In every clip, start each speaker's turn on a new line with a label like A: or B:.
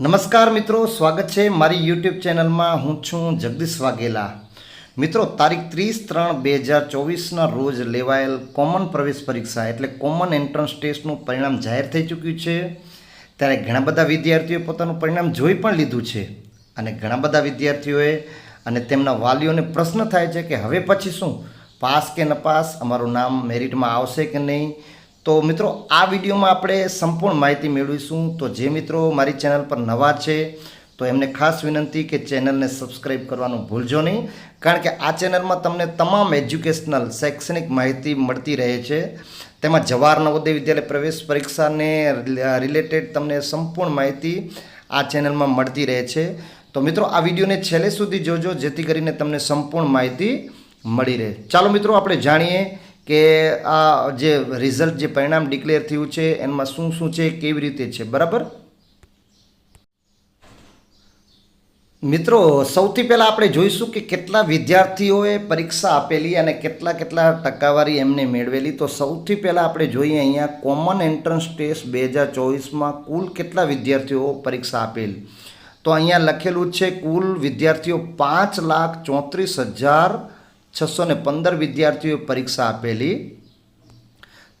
A: નમસ્કાર મિત્રો, સ્વાગત છે મારી યુટ્યુબ ચેનલમાં. હું છું જગદીશ વાઘેલા. મિત્રો, તારીખ ત્રીસ ત્રણ બે હજાર ચોવીસના રોજ લેવાયેલ કોમન પ્રવેશ પરીક્ષા એટલે કોમન એન્ટ્રન્સ ટેસ્ટનું પરિણામ જાહેર થઈ ચૂક્યું છે. ત્યારે ઘણા બધા વિદ્યાર્થીઓએ પોતાનું પરિણામ જોઈ પણ લીધું છે. અને ઘણા બધા વિદ્યાર્થીઓએ અને તેમના વાલીઓને પ્રશ્ન થાય છે કે હવે પછી શું? પાસ કે નપાસ અમારું નામ મેરિટમાં આવશે કે નહીં? તો મિત્રો, આ વિડીયોમાં આપણે સંપૂર્ણ માહિતી મેળવીશું. તો જે મિત્રો મારી ચેનલ પર નવા છે, તો એમને ખાસ વિનંતી કે ચેનલને સબસ્ક્રાઈબ કરવાનું ભૂલજો નહીં. કારણ કે આ ચેનલમાં તમને તમામ એજ્યુકેશનલ શૈક્ષણિક માહિતી મળતી રહે છે. તેમાં જવાહર નવોદય વિદ્યાલય પ્રવેશ પરીક્ષાને રિલેટેડ તમને સંપૂર્ણ માહિતી આ ચેનલમાં મળતી રહે છે. તો મિત્રો, આ વિડીયોને છેલ્લે સુધી જોજો, જેથી કરીને તમને સંપૂર્ણ માહિતી મળી રહે. ચાલો મિત્રો, આપણે જાણીએ કે આ જે રિઝલ્ટ જે પરિણામ ડિક્લેર થયું છે, એમાં શું શું છે, કેવી રીતે છે, બરાબર? મિત્રો, સૌથી પહેલાં આપણે જોઈશું કે કેટલા વિદ્યાર્થીઓએ પરીક્ષા આપેલી અને કેટલા કેટલા ટકાવારી એમને મેળવેલી. તો સૌથી પહેલાં આપણે જોઈએ અહીંયા કોમન એન્ટ્રન્સ ટેસ્ટ બે હજાર ચોવીસમાં કુલ કેટલા વિદ્યાર્થીઓ પરીક્ષા આપેલી. તો અહીંયા લખેલું છે, કુલ વિદ્યાર્થીઓ પાંચ લાખ ચોત્રીસ હજાર છસો ને પંદર વિદ્યાર્થીઓએ પરીક્ષા આપેલી.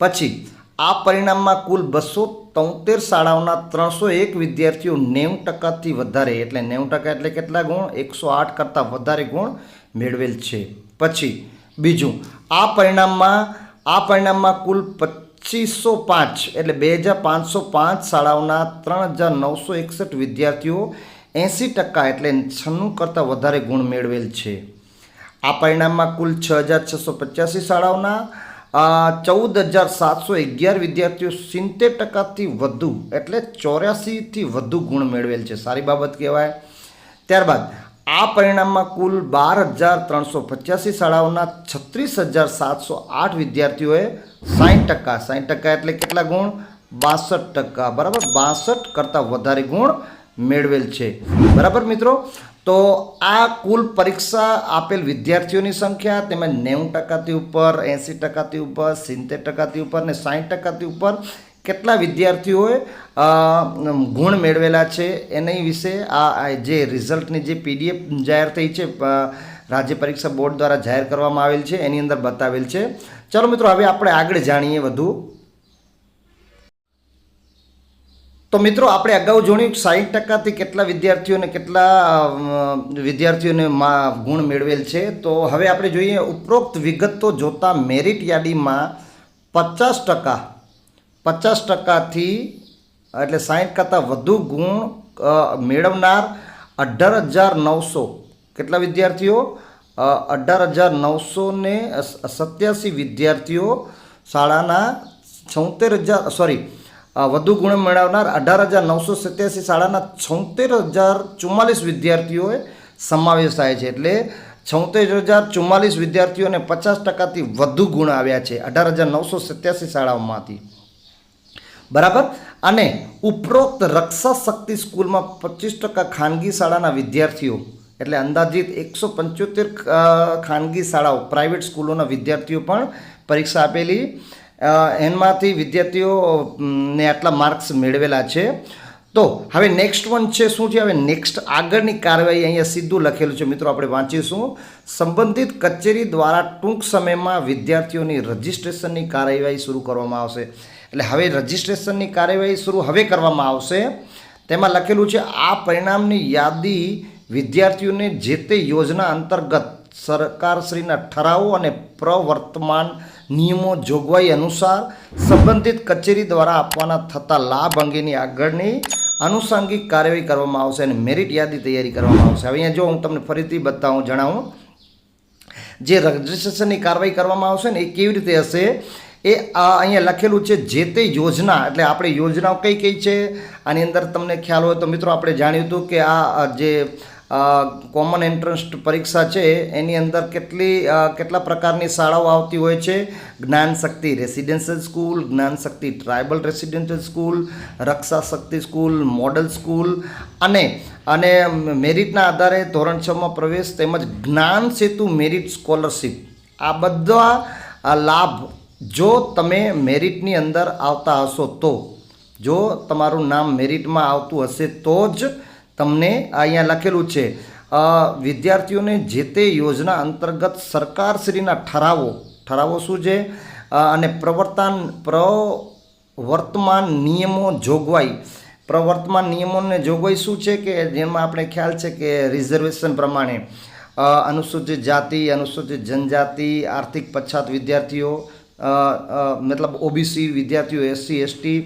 A: પછી આ પરિણામમાં કુલ બસો તોતેર શાળાઓના ત્રણસો એક વિદ્યાર્થીઓ નેવું ટકાથી વધારે એટલે નેવું ટકા એટલે કેટલા ગુણ? એકસો આઠ કરતાં વધારે ગુણ મેળવેલ છે. પછી બીજું, આ પરિણામમાં આ પરિણામમાં કુલ પચીસો પાંચ એટલે બે હજાર પાંચસો પાંચ શાળાઓના ત્રણ હજાર નવસો એકસઠ વિદ્યાર્થીઓ એંસી ટકા એટલે છન્નું કરતાં વધારે ગુણ મેળવેલ છે. આ પરિણામમાં કુલ છ હજાર છસો પચાસી શાળાઓના ચૌદ હજાર સાતસો અગિયાર વિદ્યાર્થીઓ સિત્તેર ટકાથી વધુ એટલે ચોર્યાસીથી વધુ ગુણ મેળવેલ છે. સારી બાબત કહેવાય. ત્યારબાદ, આ પરિણામમાં કુલ બાર હજાર ત્રણસો પચાસી શાળાઓના છત્રીસ હજાર સાતસો આઠ વિદ્યાર્થીઓએ સાઠ ટકા. સાઠ ટકા એટલે કેટલા ગુણ? બાસઠ ટકા. બરાબર? બાસઠ કરતાં વધારે ગુણ મેળવેલ છે. બરાબર મિત્રો? તો આ કુલ પરીક્ષા આપેલ વિદ્યાર્થીઓની સંખ્યા તેમજ નેવું ટકાથી ઉપર, એંસી ટકાથી ઉપર, સિત્તેર ટકાથી ઉપર ને સાઠ ટકાથી ઉપર કેટલા વિદ્યાર્થીઓએ ગુણ મેળવેલા છે એની વિશે આ જે રિઝલ્ટની જે પીડીએફ જાહેર થઈ છે રાજ્ય પરીક્ષા બોર્ડ દ્વારા જાહેર કરવામાં આવેલ છે, એની અંદર બતાવેલ છે. ચલો મિત્રો, હવે આપણે આગળ જાણીએ વધુ. તો મિત્રો, આપણે અગાઉ જોયું સાઠ ટકાથી કેટલા વિદ્યાર્થીઓને કેટલા વિદ્યાર્થીઓને ગુણ મેળવેલ છે. તો હવે આપણે જોઈએ, ઉપરોક્ત વિગતો જોતા મેરિટ યાદીમાં પચાસ ટકા, પચાસ ટકાથી, એટલે સાઠ કરતાં વધુ ગુણ મેળવનાર અઢાર હજાર નવસો કેટલા વિદ્યાર્થીઓ? અઢાર હજાર નવસો ને સત્યાસી વિદ્યાર્થીઓ, શાળાના છોતેર હજાર, સોરી વધુ ગુણ મેળવનાર અઢાર હજાર નવસો સત્યાસી શાળાના છોતેર હજાર ચુમ્માલીસ વિદ્યાર્થીઓએ સમાવેશ થાય છે. એટલે છોતેર હજાર ચુમ્માલીસ વિદ્યાર્થીઓને પચાસ ટકાથી વધુ ગુણ આવ્યા છે અઢાર હજાર નવસો સત્યાસી શાળાઓમાંથી. બરાબર? અને ઉપરોક્ત રક્ષા શક્તિ સ્કૂલમાં પચીસ ટકા ખાનગી શાળાના વિદ્યાર્થીઓ, એટલે અંદાજિત એકસો પંચોતેર ખાનગી શાળાઓ, પ્રાઇવેટ સ્કૂલોના વિદ્યાર્થીઓ પણ પરીક્ષા આપેલી એમાંથી વિદ્યાર્થીઓ ને આટલા માર્ક્સ મેળવેલા છે. તો હવે નેક્સ્ટ વન છે, શું છે? હવે નેક્સ્ટ આગળની કાર્યવાહી અહીંયા સીધું લખેલું છે. મિત્રો, આપણે વાંચીશું. સંબંધિત કચેરી દ્વારા ટૂંક સમયમાં વિદ્યાર્થીઓની રજિસ્ટ્રેશનની કાર્યવાહી શરૂ કરવામાં આવશે. એટલે હવે રજિસ્ટ્રેશનની કાર્યવાહી શરૂ હવે કરવામાં આવશે. તેમાં લખેલું છે, આ પરિણામની યાદી વિદ્યાર્થીઓને જે તે યોજના અંતર્ગત સરકારશ્રીના ઠરાવો અને પ્રવર્તમાન નિયમો જોગવાઈ અનુસાર સંબંધિત કચેરી દ્વારા આપવાના થતા લાભ અંગેની આગળની આનુષાંગિક કાર્યવાહી કરવામાં આવશે અને મેરિટ યાદી તૈયારી કરવામાં આવશે. હવે અહીંયા જો હું તમને ફરીથી બતાવું, જણાવું. જે રજિસ્ટ્રેશનની કાર્યવાહી કરવામાં આવશે ને એ કેવી રીતે હશે? એ આ અહીંયા લખેલું છે, જે તે યોજના, એટલે આપણે યોજનાઓ કઈ કઈ છે? આની અંદર તમને ખ્યાલ હોય તો મિત્રો આપણે જાણ્યું હતું કે આ આ જે કોમન એન્ટ્રન્સ પરીક્ષા છે, એની અંદર કેટલી કેટલા પ્રકારની શાળાઓ આવતી હોય છે? જ્ઞાન Shakti residential school Gyan Shakti tribal residential school Raksha Shakti school model school અને અને મેરિટના આધારે ધોરણ છમાં પ્રવેશ તેમજ જ્ઞાન સેતુ મેરિટ સ્કોલરશીપ આ બધા લાભ જો તમે મેરિટની અંદર આવતા હશો તો, જો તમારું નામ મેરિટમાં આવતું હશે તો જ તમને અહીંયા લખેલું છે વિદ્યાર્થીઓને જે તે યોજના અંતર્ગત સરકારશ્રીના ઠરાવો ઠરાવો શું છે? અને પ્રવર્તન પ્રવર્તમાન નિયમો જોગવાઈ. પ્રવર્તમાન નિયમોને જોગવાઈ શું છે કે જેમાં આપણે ખ્યાલ છે કે રિઝર્વેશન પ્રમાણે અનુસૂચિત જાતિ, અનુસૂચિત જનજાતિ, આર્થિક પછાત વિદ્યાર્થીઓ મતલબ ઓબીસી વિદ્યાર્થીઓ, એસસી, એસટી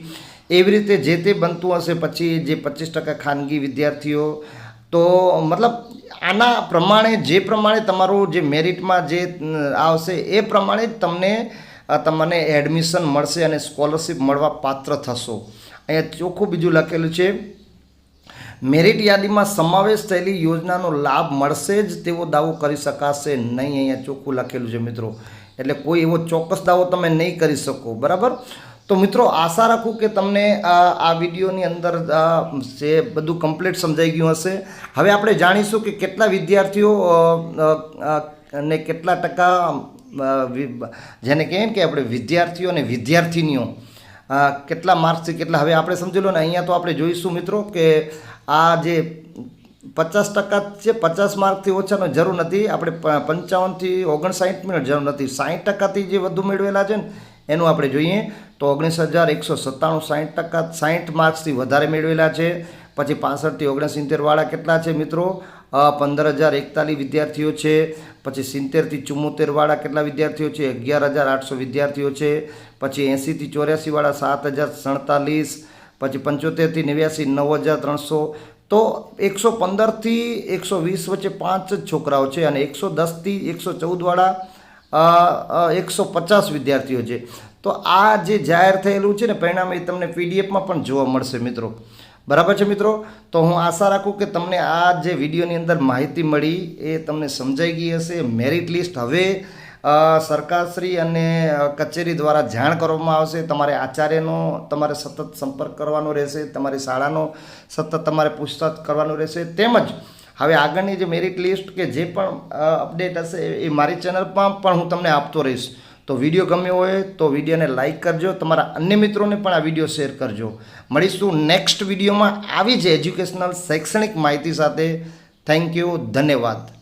A: એવી રીતે જે તે બનતું હશે, પછી જે પચીસ ટકા ખાનગી વિદ્યાર્થીઓ, તો મતલબ આના પ્રમાણે, જે પ્રમાણે તમારું જે મેરિટમાં જે આવશે, એ પ્રમાણે જ તમને તમને એડમિશન મળશે અને સ્કોલરશિપ મળવા પાત્ર થશો. અહીંયા ચોખ્ખું બીજું લખેલું છે, મેરિટ યાદીમાં સમાવેશ થયેલી યોજનાનો લાભ મળશે જ તેવો દાવો કરી શકાશે નહીં. અહીંયા ચોખ્ખું લખેલું છે મિત્રો. એટલે કોઈ એવો ચોક્કસ દાવો તમે નહીં કરી શકો, બરાબર? તો મિત્રો આશા રાખું કે તમને આ વિડીયોની અંદર જે બધું કમ્પ્લીટ સમજાઈ ગયું હશે. હવે આપણે જાણીશું કે કેટલા વિદ્યાર્થીઓ ને કેટલા ટકા જેને કહીએ કે આપણે વિદ્યાર્થીઓ અને વિદ્યાર્થિનીઓ કેટલા માર્ક્સથી કેટલા. હવે આપણે સમજી લો ને, અહીંયા તો આપણે જોઈશું મિત્રો કે આ જે પચાસ ટકા છે, પચાસ માર્કથી ઓછાનો જરૂર નથી. આપણે પંચાવનથી ઓગણસાઠ મિનિટ જરૂર નથી. સાઠ ટકાથી જે વધુ મેળવેલા છે ને એનું આપણે જોઈએ તો ઓગણીસ હજાર એકસો સત્તાણું સાઠ ટકા સાઠ માર્ક્સથી વધારે મેળવેલા છે. પછી પાસઠથી ઓગણસિત્તેરવાળા કેટલા છે મિત્રો? પંદર હજાર એકતાલીસ વિદ્યાર્થીઓ છે. પછી સિત્તેરથી ચુમ્મોતેરવાળા કેટલા વિદ્યાર્થીઓ છે? અગિયાર હજાર આઠસો વિદ્યાર્થીઓ છે. પછી એંસીથી ચોર્યાસીવાળા સાત હજાર સડતાલીસ. પછી પંચોતેરથી નેવ્યાસી, નવ હજાર ત્રણસો. તો એકસો પંદરથી એકસો વીસ વચ્ચે પાંચ જ છોકરાઓ છે અને એકસો દસથી એકસો ચૌદવાળા એકસો પચાસ વિદ્યાર્થીઓ છે. તો આ જે જાહેર થયેલું છે ને પરિણામ એ તમને પીડીએફમાં પણ જોવા મળશે મિત્રો. બરાબર છે મિત્રો? તો હું આશા રાખું કે તમને આ જે વિડીયોની અંદર માહિતી મળી એ તમને સમજાઈ ગઈ હશે. મેરિટ લિસ્ટ હવે સરકારશ્રી અને કચેરી દ્વારા જાણ કરવામાં આવશે. તમારે આચાર્યનો, તમારે સતત સંપર્ક કરવાનો રહેશે. તમારી શાળાનો સતત તમારે પૂછતાછ કરવાનું રહેશે. તેમજ હવે આગળની જે મેરિટ લિસ્ટ કે જે પણ અપડેટ હશે એ- મારી ચેનલમાં પણ હું તમને આપતો રહીશ. તો વીડિયો ગમ્યો હોય તો વિડીયોને લાઇક કરજો. તમારા અન્ય મિત્રોને પણ આ વીડિયો શેર કરજો. મળીશું નેક્સ્ટ વિડીયોમાં આવી જ એજ્યુકેશનલ શૈક્ષણિક માહિતી સાથે. થેન્ક યુ ધન્યવાદ.